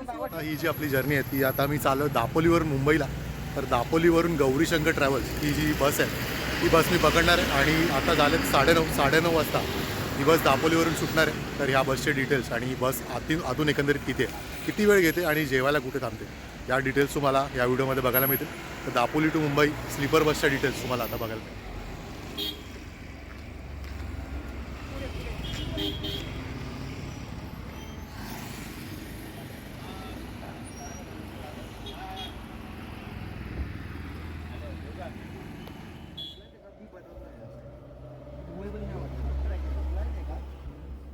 ही जी आपली जर्नी आहे ती आता मी चाललो दापोलीवरून मुंबईला. तर दापोलीवरून गौरीशंकर ट्रॅव्हल्स ही जी बस आहे ती बस मी पकडणार आहे आणि आता झालेत साडेनऊ साडेनऊ वाजता ही बस दापोलीवरून सुटणार आहे. तर ह्या बसचे डिटेल्स आणि ही बस आतून आतून एकंदरीत किती आहे किती वेळ घेते आणि जेवायला कुठे थांबते या डिटेल्स तुम्हाला या व्हिडिओमध्ये बघायला मिळतील. तर दापोली टू मुंबई स्लीपर बसच्या डिटेल्स तुम्हाला आता बघायला मिळतील.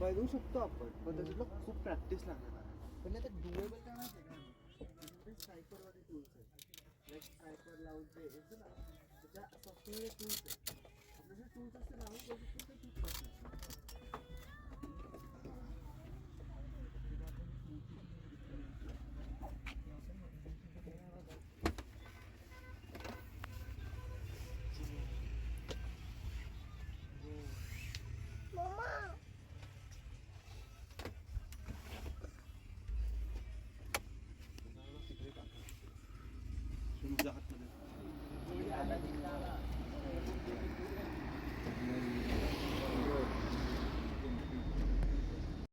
बनवू शकतो आपण पण त्याच्यातलं खूप प्रॅक्टिस लागणार आहे. पण आता डुएबल करणार स्ट्रायकरवाले टूल्स आहेत. लाईक स्ट्रायकर लावून ते ना त्याच्या सॉफ्टवेअर टूल्स आहेत. टूल्स असतं लावून करू حتى